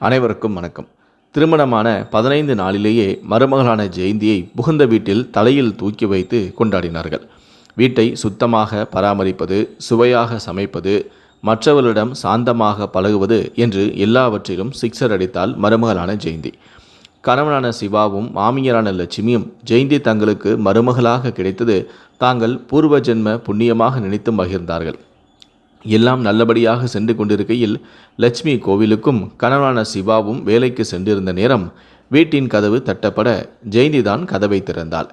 அனைவருக்கும் வணக்கம். திருமணமான பதினைந்து நாளிலேயே மருமகளான ஜெயந்தியை புகுந்த வீட்டில் தலையில் தூக்கி வைத்து கொண்டாடினார்கள். வீட்டை சுத்தமாக பராமரிப்பது சுவையாக சமைப்பது மற்றவர்களிடம் சாந்தமாக பழகுவது என்று எல்லாவற்றிலும் சிக்ஸர் அடித்தால் மருமகளான ஜெயந்தி. கணவனான சிவாவும் மாமியாரான லட்சுமியும் ஜெயந்தி தங்களுக்கு மருமகளாக கிடைத்தது தாங்கள் பூர்வ ஜென்ம புண்ணியமாக நினைத்து மகிழ்ந்தார்கள். எல்லாம் நல்லபடியாக சென்று கொண்டிருக்கையில் லட்சுமி கோவிலுக்கும் கணவனான சிவாவும் வேலைக்கு சென்றிருந்த நேரம் வீட்டின் கதவு தட்டப்பட ஜெயந்தி தான் கதவை திறந்தாள்.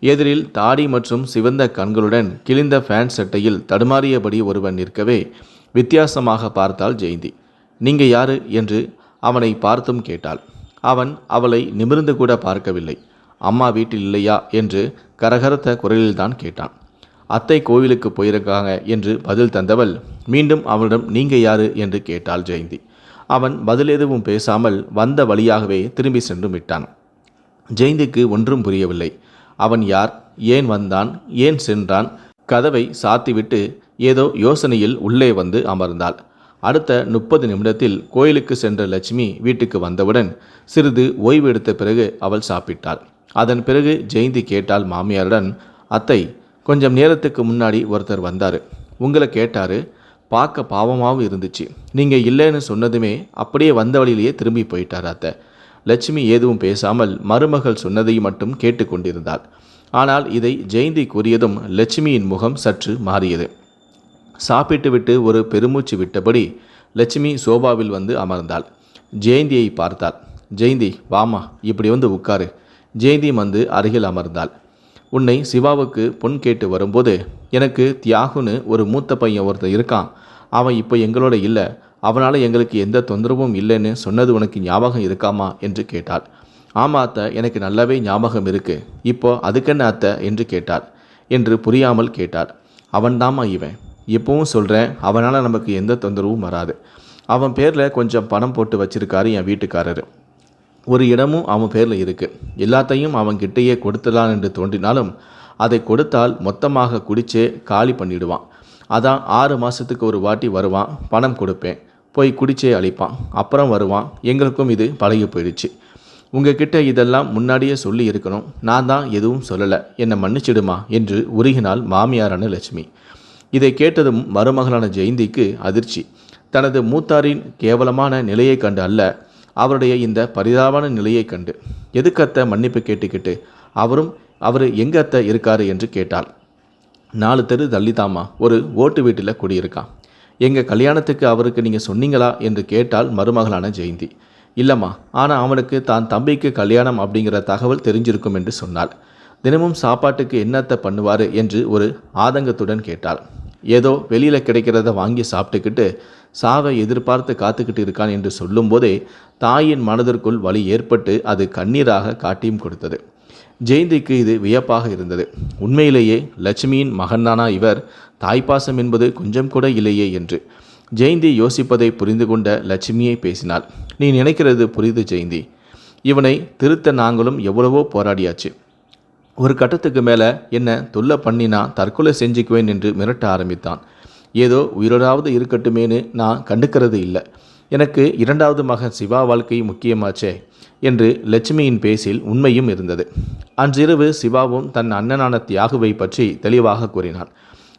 எதிரில் தாடி மற்றும் சிவந்த கண்களுடன் கிழிந்த ஃபேன் சட்டையில் தடுமாறியபடி ஒருவன் நிற்கவே வித்தியாசமாக பார்த்தாள் ஜெயந்தி. நீங்க யாரு? என்று அவனை பார்த்தும் கேட்டாள். அவன் அவளை நிமிர்ந்து கூட பார்க்கவில்லை. அம்மா வீட்டில் இல்லையா? என்று கரகரத்த குரலில்தான் கேட்டான். அத்தை கோவிலுக்கு போயிருக்காங்க என்று பதில் தந்தவள் மீண்டும் அவனிடம் நீங்க யாரு? என்று கேட்டாள் ஜெயந்தி. அவன் பதில் எதுவும் பேசாமல் வந்த வழியாகவே திரும்பி சென்று விட்டான். ஜெயந்திக்கு ஒன்றும் புரியவில்லை. அவன் யார்? ஏன் வந்தான்? ஏன் சென்றான்? கதவை சாத்திவிட்டு ஏதோ யோசனையில் உள்ளே வந்து அமர்ந்தாள். அடுத்த முப்பது நிமிடத்தில் கோயிலுக்கு சென்ற லட்சுமி வீட்டுக்கு வந்தவுடன் சிறிது ஓய்வு எடுத்த பிறகு அவள் சாப்பிட்டாள். அதன் பிறகு ஜெயந்தி கேட்டாள் மாமியாருடன் அத்தை கொஞ்சம் நேரத்துக்கு முன்னாடி ஒருத்தர் வந்தார். உங்களை கேட்டார் பார்க்க பாவமாகவும் இருந்துச்சு. நீங்கள் இல்லைன்னு சொன்னதுமே அப்படியே வந்த வழியிலேயே திரும்பி போயிட்டார் அத்தை. லட்சுமி எதுவும் பேசாமல் மருமகள் சொன்னதை மட்டும் கேட்டுக்கொண்டிருந்தாள் ஆனால் இதை ஜெயந்தி கூறியதும் லட்சுமியின் முகம் சற்று மாறியது. சாப்பிட்டுவிட்டு ஒரு பெருமூச்சு விட்டபடி லட்சுமி சோபாவில் வந்து அமர்ந்தாள். ஜெயந்தியை பார்த்தாள். ஜெயந்தி வாமா இப்படி வந்து உட்காரு. ஜெயந்தி வந்து அருகில் அமர்ந்தாள். உன்னை சிவாவுக்கு பொன் கேட்டு வரும்போது எனக்கு தியாகுன்னு ஒரு மூத்த பையன் ஒருத்தன் இருக்கான். அவன் இப்போ எங்களோட இல்லை. அவனால் எங்களுக்கு எந்த தொந்தரவும் இல்லைன்னு சொன்னது உனக்கு ஞாபகம் இருக்காமா? என்று கேட்டாள். ஆமா அத்தை எனக்கு நல்லாவே ஞாபகம் இருக்கு. இப்போ அதுக்கென்ன அத்தை? என்று கேட்டாள். என்று புரியாமல் கேட்டாள். அவன்தாம்மா இவன். இப்போவும் சொல்கிறேன் அவனால் நமக்கு எந்த தொந்தரவும் வராது. அவன் பேரில் கொஞ்சம் பணம் போட்டு வச்சிருக்காரு என் வீட்டுக்காரரு. ஒரு இடமும் அவன் பேரில் இருக்கு. எல்லாத்தையும் அவன் கிட்டேயே கொடுத்துடலாம் என்று தோன்றினாலும் அதை கொடுத்தால் மொத்தமாக குடிச்சே காலி பண்ணிடுவான். அதான் ஆறு மாதத்துக்கு ஒரு வாட்டி வருவான் பணம் கொடுப்பேன். போய் குடிச்சே அழிப்பான். அப்புறம் வருவான். எங்களுக்கும் இது பழகி போயிடுச்சு. உங்ககிட்ட இதெல்லாம் முன்னாடியே சொல்லி இருக்கணும். நான் தான் எதுவும் சொல்லலை. என்னை மன்னிச்சிடுமா என்று உருகினாள் மாமியாரான லட்சுமி. இதை கேட்டதும் மருமகளான ஜெயந்திக்கு அதிர்ச்சி. தனது மூத்தாரின் கேவலமான நிலையை கண்டு அல்ல. அவருடைய இந்த பரிதாபமான நிலையை கண்டு எதுக்கத்த மன்னிப்பு கேட்டுக்கிட்டு? அவரும் அவர் எங்க அத்தை இருக்காரு? என்று கேட்டாள். நாலு தெரு தள்ளிதாமா ஒரு ஓட்டு வீட்டில் குடியிருக்கான். எங்கள் கல்யாணத்துக்கு அவருக்கு நீங்கள் சொன்னீங்களா? என்று கேட்டால் மருமகளான ஜெயந்தி. இல்லைம்மா. ஆனால் அவனுக்கு தான் தம்பிக்கு கல்யாணம் அப்படிங்கிற தகவல் தெரிஞ்சிருக்கும் என்று சொன்னாள். தினமும் சாப்பாட்டுக்கு என்னத்தை பண்ணுவார்? என்று ஒரு ஆதங்கத்துடன் கேட்டாள். ஏதோ வெளியில் கிடைக்கிறத வாங்கி சாப்பிட்டுக்கிட்டு சாவை எதிர்பார்த்து காத்துக்கிட்டு இருக்கான் என்று சொல்லும்போதே தாயின் மனதிற்குள் வலி ஏற்பட்டு அது கண்ணீராக காட்டியும் கொடுத்தது. ஜெயந்திக்கு இது வியப்பாக இருந்தது. உண்மையிலேயே லட்சுமியின் மகன்தானா இவர்? தாய்ப்பாசம் என்பது கொஞ்சம் கூட இல்லையே என்று. ஜெயந்தி யோசிப்பதை புரிந்து கொண்ட லட்சுமியை பேசினாள். நீ நினைக்கிறது புரிது ஜெயந்தி. இவனை திருத்த நாங்களும் எவ்வளவோ போராடியாச்சு. ஒரு கட்டத்துக்கு மேலே என்ன தொல்லை பண்ணினா தற்கொலை செஞ்சுக்குவேன் என்று மிரட்ட ஆரம்பித்தான். ஏதோ உயிரோடாவது இருக்கட்டுமேனு நான் கண்டுக்கிறது இல்லை. எனக்கு இரண்டாவது மகன் சிவா வாழ்க்கை முக்கியமாச்சே என்று லட்சுமியின் பேசில் உண்மையும் இருந்தது. அன்றிரவு சிவாவும் தன் அண்ணனான தியாகுவை பற்றி தெளிவாக கூறினான்.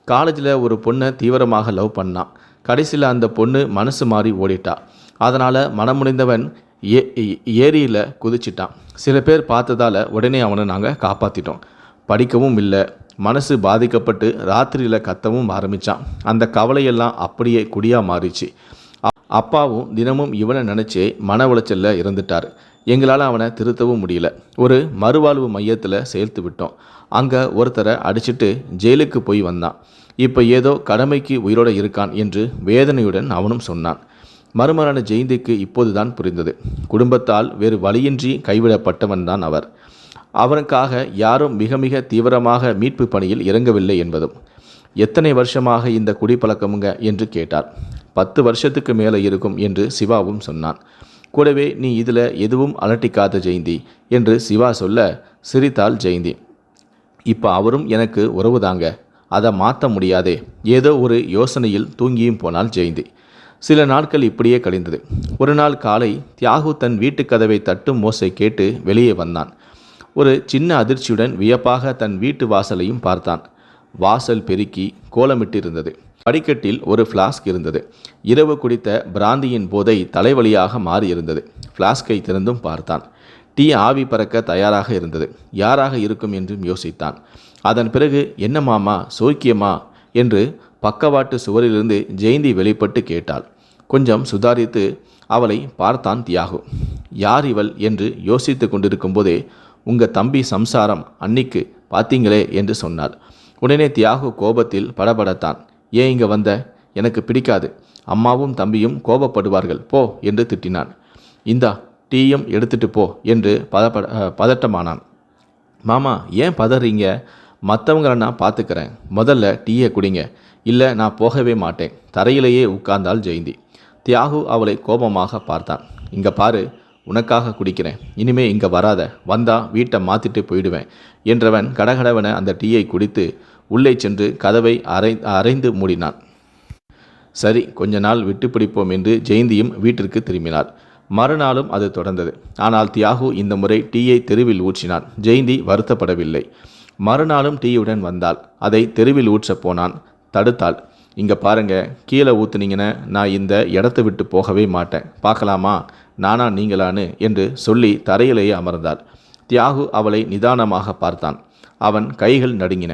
காலேஜில் ஒரு பொண்ணை தீவிரமாக லவ் பண்ணான். கடைசியில் அந்த பொண்ணு மனசு மாறி ஓடிட்டா. அதனால் மனமுடிந்தவன் ஏ ஏரியில் குதிச்சிட்டான். சில பேர் பார்த்ததால உடனே அவனை நாங்கள் காப்பாற்றிட்டோம் படிக்கவும் இல்லை. மனசு பாதிக்கப்பட்டு ராத்திரியில் கத்தவும் ஆரம்பித்தான் அந்த கவலையெல்லாம் அப்படியே குடியாக மாறிச்சு. அப்பாவும் தினமும் இவனை நினச்சே மன உளைச்சலில் இருந்துட்டார். எங்களால் அவனை திருத்தவும் முடியல. ஒரு மறுவாழ்வு மையத்தில் சேர்த்து விட்டோம். அங்கே ஒருத்தரை அடிச்சிட்டு ஜெயிலுக்கு போய் வந்தான். இப்போ ஏதோ கடமைக்கு உயிரோடு இருக்கான் என்று வேதனையுடன் அவனும் சொன்னான். மருமகனான ஜெயந்திக்கு இப்போதுதான் புரிந்தது. குடும்பத்தால் வேறு வழியின்றி கைவிடப்பட்டவன் தான் அவர். அவனுக்காக யாரும் மிக மிக தீவிரமாக மீட்பு பணியில் இறங்கவில்லை என்பதும் எத்தனை வருஷமாக இந்த குடிப்பழக்கமுங்க என்று கேட்டார். பத்து வருஷத்துக்கு மேலே இருக்கும் என்று சிவாவும் சொன்னான். கூடவே நீ இதில் எதுவும் அலட்டிக்காத ஜெயந்தி என்று சிவா சொல்ல சிரித்தாள் ஜெயந்தி. இப்போ அவரும் எனக்கு உறவுதாங்க. அதை மாற்ற முடியாதே. ஏதோ ஒரு யோசனையில் தூங்கியும் போனாள் ஜெயந்தி. சில நாட்கள் இப்படியே கழிந்தது. ஒரு நாள் காலை தியாகு தன் வீட்டுக் கதவை தட்டும் மோசை கேட்டு வெளியே வந்தான். ஒரு சின்ன அதிர்ச்சியுடன் வியப்பாக தன் வீட்டு வாசலையும் பார்த்தான். வாசல் பெருக்கி கோலமிட்டு இருந்தது படிக்கட்டில் ஒரு ஃப்ளாஸ்க் இருந்தது. இரவு குடித்த பிராந்தியின் போதை தலைவலியாக மாறியிருந்தது. ஃப்ளாஸ்கை திறந்தும் பார்த்தான். டீ ஆவி பறக்க தயாராக இருந்தது. யாராக இருக்கும் என்றும் யோசித்தான். அதன் பிறகு என்ன மாமா சோக்கியமா? என்று பக்கவாட்டு சுவரிலிருந்து ஜெயந்தி வெளிப்பட்டு கேட்டாள். கொஞ்சம் சுதாரித்து அவளை பார்த்தான் தியாகு. யார் இவள்? என்று யோசித்து கொண்டிருக்கும் போதே உங்கள் தம்பி சம்சாரம் அன்னிக்கு பார்த்தீங்களே என்று சொன்னாள். உடனே தியாகு கோபத்தில் படபடத்தான். ஏன் இங்கே வந்த? எனக்கு பிடிக்காது. அம்மாவும் தம்பியும் கோபப்படுவார்கள். போ என்று திட்டினான். இந்தா டீயும் எடுத்துட்டு போ என்று பதப்பட பதட்டமானான். மாமா ஏன் பதறீங்க? மற்றவங்களை நான் பார்த்துக்கிறேன் முதல்ல டீயை குடிங்க. இல்லை நான் போகவே மாட்டேன். தரையிலேயே உட்கார்ந்தால் ஜெயந்தி. தியாகு அவளை கோபமாக பார்த்தான். இங்கே பாரு உனக்காக குடிக்கிறேன். இனிமே இங்கே வராத. வந்தா வீட்டை மாற்றிட்டு போயிடுவேன் என்றவன் கடகடவன அந்த டீயை குடித்து உள்ளே சென்று கதவை அரை அரைந்து மூடினான். சரி கொஞ்ச நாள் விட்டு பிடிப்போம் என்று ஜெயந்தியும் வீட்டிற்கு திரும்பினாள். மறுநாளும் அது தொடர்ந்தது. ஆனால் தியாகு இந்த முறை டீயை தெருவில் ஊற்றினான். ஜெயந்தி வருத்தப்படவில்லை. மறுநாளும் டீயுடன் வந்தாள். அதை தெருவில் ஊற்றப் போனான். தடுத்தாள். இங்கே பாருங்க கீழே ஊற்றுனீங்கன்னா நான் இந்த இடத்த விட்டு போகவே மாட்டேன். பார்க்கலாமா? நானா நீங்களான்னு என்று சொல்லி தரையிலேயே அமர்ந்தாள். தியாகு அவளை நிதானமாக பார்த்தான். அவன் கைகள் நடுங்கின.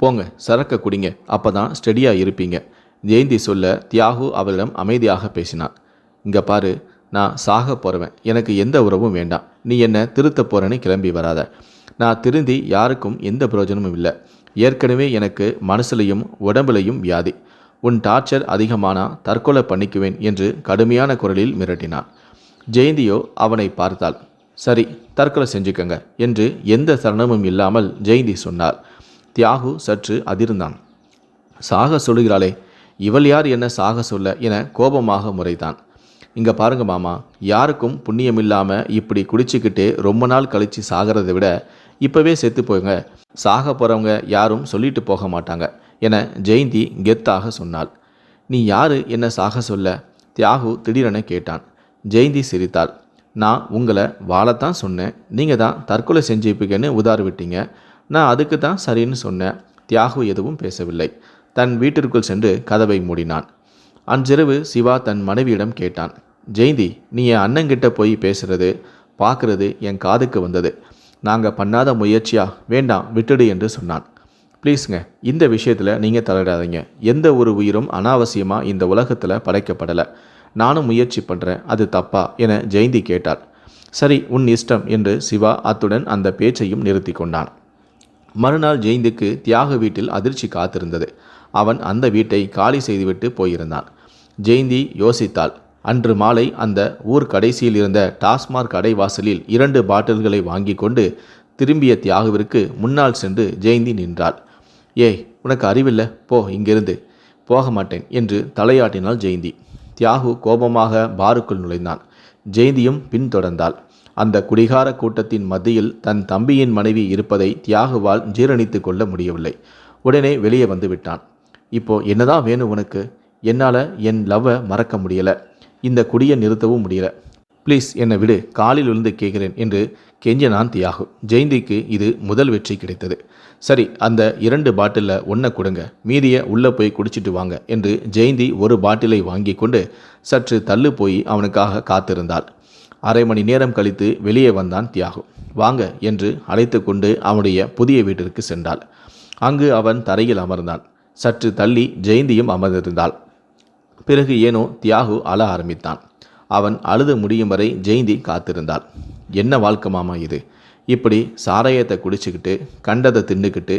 போங்க சரக்க குடிங்க அப்பதான் ஸ்டெடியாக இருப்பீங்க. ஜெயந்தி சொல்ல தியாகு அவளிடம் அமைதியாக பேசினான் இங்கே பாரு நான் சாக போகிறவன் எனக்கு எந்த உறவும் வேண்டாம். நீ என்ன திருத்த போகிறேன்னு கிளம்பி வராத. நான் திருந்தி யாருக்கும் எந்த பிரயோஜனமும் இல்லை. ஏற்கனவே எனக்கு மனசுலையும் உடம்புலையும் வியாதி. உன் டார்ச்சர் அதிகமானா தற்கொலை பண்ணிக்குவேன் என்று கடுமையான குரலில் மிரட்டினான். ஜெயந்தியோ அவனை பார்த்தாள். சரி தற்கொலை செஞ்சுக்கங்க என்று எந்த சரணமும் இல்லாமல் ஜெயந்தி சொன்னார் தியாகு சற்று அதிர்ந்தான். சாக சொல்லுகிறாளே இவள் யார் என்ன சாக சொல்ல என கோபமாக முறைத்தான் இங்கே பாருங்க மாமா யாருக்கும் புண்ணியம் இல்லாமல் இப்படி குடிச்சிக்கிட்டு ரொம்ப நாள் கழித்து சாகிறதை விட இப்போவே செத்து போங்க சாக போகிறவங்க யாரும் சொல்லிட்டு போக மாட்டாங்க. என ஜெயந்தி கெத்தாக சொன்னாள். நீ யாரு? என்ன சாக சொல்ல? தியாகு திடீரென கேட்டான். ஜெயந்தி சிரித்தாள். நான் உங்களை வாழத்தான் சொன்னேன். நீங்கள் தான் தற்கொலை செஞ்சுப்பீங்கன்னு உதாறு விட்டீங்க. நான் அதுக்கு தான் சரின்னு சொன்னேன். தியாகு எதுவும் பேசவில்லை. தன் வீட்டிற்குள் சென்று கதவை மூடினான். அன்றிரவு சிவா தன் மனைவியிடம் கேட்டான். ஜெயந்தி நீ என் அண்ணங்கிட்ட போய் பேசுறது பார்க்கறது என் காதுக்கு வந்தது. நாங்கள் பண்ணாத முயற்சியா? வேண்டாம் விட்டுடு என்று சொன்னான். ப்ளீஸுங்க இந்த விஷயத்தில் நீங்கள் தலையிடாதீங்க. எந்த ஒரு உயிரும் அனாவசியமாக இந்த உலகத்தில் படைக்கப்படலை. நானும் முயற்சி பண்ணுறேன் அது தப்பா என ஜெயந்தி கேட்டார் சரி உன் இஷ்டம் என்று சிவா அத்துடன் அந்த பேச்சையும் நிறுத்தி கொண்டான். மறுநாள் ஜெயந்திக்கு தியாக வீட்டில் அதிர்ச்சி காத்திருந்தது. அவன் அந்த வீட்டை காலி செய்துவிட்டு போயிருந்தான். ஜெயந்தி யோசித்தாள் அன்று மாலை அந்த ஊர் கடைசியில் இருந்த டாஸ்மாக் கடை வாசலில் இரண்டு பாட்டில்களை வாங்கி கொண்டு திரும்பிய தியாகுவிற்கு முன்னால் சென்று ஜெயந்தி நின்றாள். ஏய் உனக்கு அறிவில்லை? போ இங்கிருந்து. போக மாட்டேன் என்று தலையாட்டினாள் ஜெயந்தி. தியாகு கோபமாக பாருக்குள் நுழைந்தான். ஜெயந்தியும் பின்தொடர்ந்தாள். அந்த குடிகார கூட்டத்தின் மத்தியில் தன் தம்பியின் மனைவி இருப்பதை தியாகுவால் ஜீரணித்து கொள்ள முடியவில்லை. உடனே வெளியே வந்து விட்டான். இப்போ என்னதான் வேணும் உனக்கு? என்னால் என் லவ்வை மறக்க முடியலை. இந்த குடியை நிறுத்தவும் முடியலை. ப்ளீஸ் என்னை விடு காலில் விழுந்து கேட்கிறேன் என்று கெஞ்சினான் தியாகு. ஜெயந்திக்கு இது முதல் வெற்றி கிடைத்தது. சரி அந்த இரண்டு பாட்டிலில் ஒன்றை கொடுங்க மீதியை உள்ளே போய் குடிச்சிட்டு வாங்க என்று ஜெயந்தி ஒரு பாட்டிலை வாங்கி கொண்டு சற்று தள்ளு போய் அவனுக்காக காத்திருந்தாள். அரை மணி நேரம் கழித்து வெளியே வந்தான் தியாகு. வாங்க என்று அழைத்து கொண்டு அவனுடைய புதிய வீட்டிற்கு சென்றாள். அங்கு அவன் தரையில் அமர்ந்தான். சற்று தள்ளி ஜெயந்தியும் அமர்ந்திருந்தாள். பிறகு ஏனோ தியாகு அழ ஆரம்பித்தான். அவன் அழுது முடியும் வரை ஜெயந்தி காத்திருந்தாள். என்ன வாழ்க்கை மாமா இது? இப்படி சாராயத்தை குடிச்சுக்கிட்டு கண்டதை தின்னுக்கிட்டு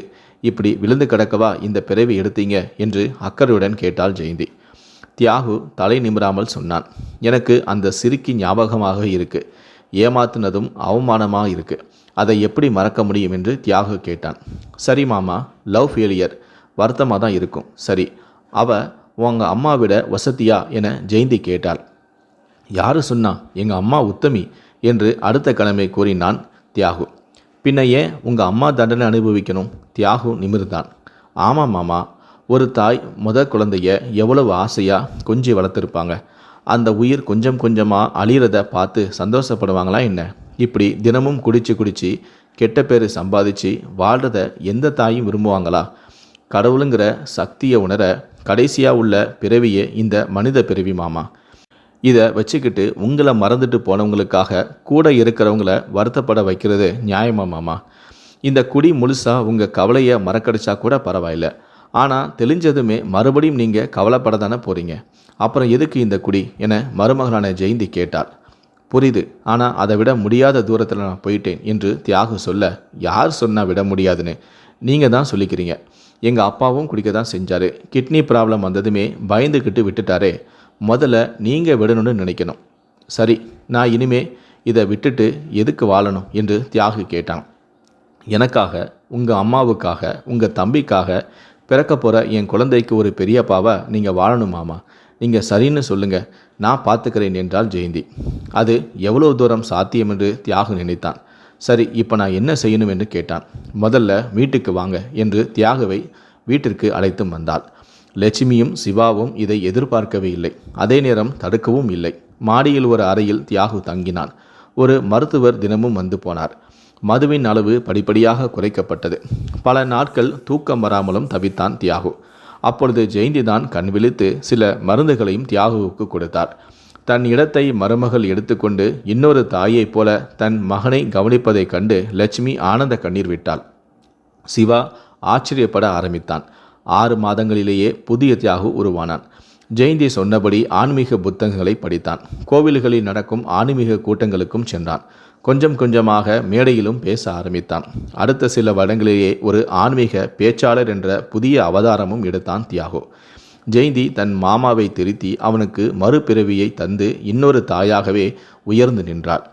இப்படி விழுந்து கிடக்கவா இந்த பிறவி எடுத்தீங்க? என்று அக்கறையுடன் கேட்டாள் ஜெயந்தி. தியாகு தலை நிமிராமல் சொன்னான். எனக்கு அந்த சிறுக்கி ஞாபகமாக இருக்கு. ஏமாத்தினதும் அவமானமாக இருக்கு. அதை எப்படி மறக்க முடியும்? என்று தியாகு கேட்டான். சரி மாமா லவ் ஃபெயிலியர் வருத்தமாக தான் இருக்கும். சரி அவ உங்கள் அம்மாவிட வசதியா? என ஜெயந்தி கேட்டாள். யாரு சொன்னா எங்கள் அம்மா உத்தமி என்று அடுத்த கிழமை கூறினான் தியாகு. பின்ன ஏன் உங்கள் அம்மா தண்டனை அனுபவிக்கணும். தியாகு நிமிர்ந்தான். ஆமாம் மாமா ஒரு தாய் முத குழந்தைய எவ்வளவு ஆசையாக கொஞ்சி வளர்த்துருப்பாங்க. அந்த உயிர் கொஞ்சம் கொஞ்சமாக அழியிறத பார்த்து சந்தோஷப்படுவாங்களா என்ன? இப்படி தினமும் குடிச்சு குடிச்சு கெட்ட பேர் சம்பாதிச்சு வாழ்கிறத எந்த தாயும் விரும்புவாங்களா? கடவுளுங்கிற சக்தியை உணர கடைசியாக உள்ள பிறவியே இந்த மனித பிறவி மாமா. இதை வச்சுக்கிட்டு உங்களை மறந்துட்டு போனவங்களுக்காக கூட இருக்கிறவங்கள வருத்தப்பட வைக்கிறது நியாயமா மாமா? இந்த குடி முழுசாக உங்கள் கவலையை மறக்கடிச்சா கூட பரவாயில்ல. ஆனால் தெளிஞ்சதுமே மறுபடியும் நீங்கள் கவலைப்பட தானே போகிறீங்க அப்புறம் எதுக்கு இந்த குடி? என மருமகளான ஜெயந்தி கேட்டார் புரியுது. ஆனால் அதை விட முடியாத தூரத்தில் நான் போயிட்டேன் என்று தியாகு சொல்ல யார் சொன்னால் விட முடியாதுன்னு? நீங்கள் தான் சொல்லிக்கிறீங்க. எங்கள் அப்பாவும் குடிக்க தான் செஞ்சார். கிட்னி ப்ராப்ளம் வந்ததுமே பயந்துக்கிட்டு விட்டுட்டாரே. முதல்ல நீங்கள் விடணும்னு நினைக்கணும். சரி நான் இனிமே இதை விட்டுட்டு எதுக்கு வாழணும்? என்று தியாகு கேட்டான். எனக்காக உங்கள் அம்மாவுக்காக உங்கள் தம்பிக்காக பிறக்க போகிற என் குழந்தைக்கு ஒரு பெரியப்பாவை நீங்கள் வாழணுமாமா நீங்கள் சரின்னு சொல்லுங்கள் நான் பார்த்துக்கிறேன் என்றால் ஜெயந்தி. அது எவ்வளோ தூரம் சாத்தியம் என்று தியாகு நினைத்தான். சரி இப்போ நான் என்ன செய்யணும் என்று கேட்டான். முதல்ல வீட்டுக்கு வாங்க என்று தியாகுவை வீட்டிற்கு அழைத்தும் வந்தாள். லட்சுமியும் சிவாவும் இதை எதிர்பார்க்கவே இல்லை. அதே நேரம் தடுக்கவும் இல்லை. மாடியில் ஒரு அறையில் தியாகு தங்கினான். ஒரு மருத்துவர் தினமும் வந்து போனார். மதுவின் அளவு படிப்படியாக குறைக்கப்பட்டது. பல நாட்கள் தூக்கம் வராமலும் தவித்தான் தியாகு. அப்பொழுது ஜெயந்தி தான் கண் விழித்து சில மருந்துகளையும் தியாகுவுக்கு கொடுத்தார். தன் இடத்தை மருமகள் எடுத்துக்கொண்டு இன்னொரு தாயைப் போல தன் மகனை கவனிப்பதைக் கண்டு லட்சுமி ஆனந்த கண்ணீர் விட்டாள். சிவா ஆச்சரியப்பட ஆரம்பித்தான். ஆறு மாதங்களிலேயே புதிய தியாகு உருவானான். ஜெயந்தி சொன்னபடி ஆன்மீக புத்தகங்களை படித்தான். கோவில்களில் நடக்கும் ஆன்மீக கூட்டங்களுக்கும் சென்றான். கொஞ்சம் கொஞ்சமாக மேடையிலும் பேச ஆரம்பித்தான். அடுத்த சில வருடங்களிலேயே ஒரு ஆன்மீக பேச்சாளர் என்ற புதிய அவதாரமும் எடுத்தான் தியாகு. ஜெயந்தி தன் மாமாவை திருத்தி அவனுக்கு மறுபிறவியை தந்து இன்னொரு தாயாகவே உயர்ந்து நின்றாள்.